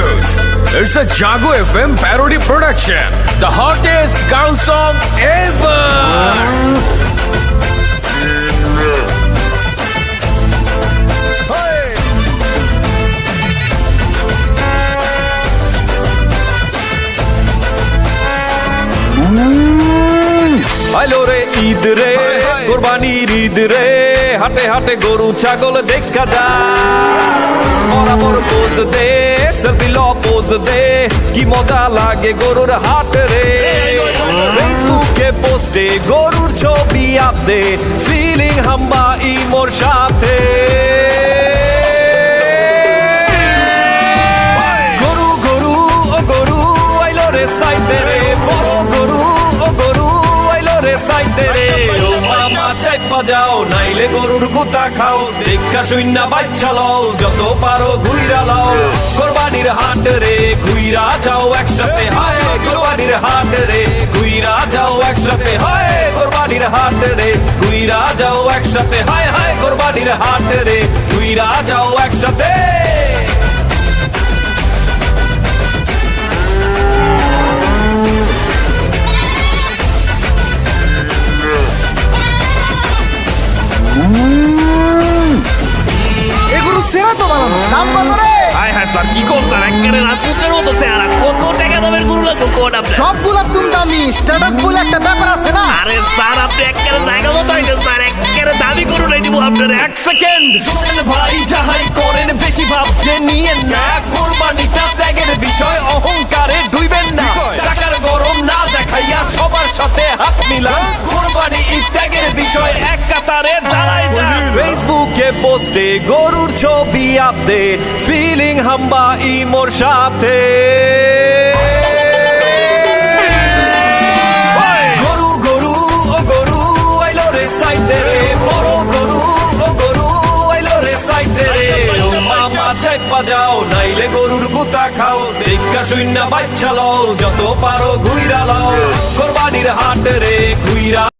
Dude, it's a Jago FM parody production. The hottest cow song ever. Hey! আইলো রে ঈদ রে কোরবানির ঈদ রে হাটে হাটে গরু ছাগল দেখা যা বরাবর পোজ দে সেলফি ল পোজ দে কি মজা লাগে গরুর হাট রে ফেসবুকে পোস্টে গরুর ছবি আপদে ফিলিং হাম্বা ইমোর সাথে আইলো রে সাইতে রে ও মামা চাইপা যাও, নাইলে গরুর গুতা খাও। দেখা শূন্য বাচ্চা লও যত পারো ঘুইরা লাও। কোরবানির হাট রে, ঘুইরা যাও একসাথে। হায়, কোরবানির হাট রে, ঘুইরা যাও একসাথে। হায়, কোরবানির হাট রে, ঘুইরা যাও একসাথে। হায় হায়, কোরবানির হাট রে, ঘুইরা যাও একসাথে। এগুলো তো বানানো দাম কত রে হায় হায় স্যার কি কোন স্যার একেবারে রাজপুতের মতো চেহারা। কত টাকা দামের গরু লাগবে কোন আপনি? সবগুলা তুম দামি স্ট্যাটাস বলে একটা ব্যাপার আছে না? আরে স্যার আপনি একেবারে জায়গা মতো হয়েছে স্যার। একেবারে দাবি গরু নাই দিব আপনার। এক সেকেন্ড। শোনেন ভাই যাহাই করেন বেশি ভাবছে নিয়ে না। কোরবানিটা পোস্টে গরুর ছবি আপদে ফিলিং হাম্বা ইমোর সাথে। গরু যাও, নাইলে গরুর গুতা খাও। দেখা শূন্য বাচ্চা লও যত পারো ঘুইরা লাও। কোরবানির হাট রে, ঘুইরা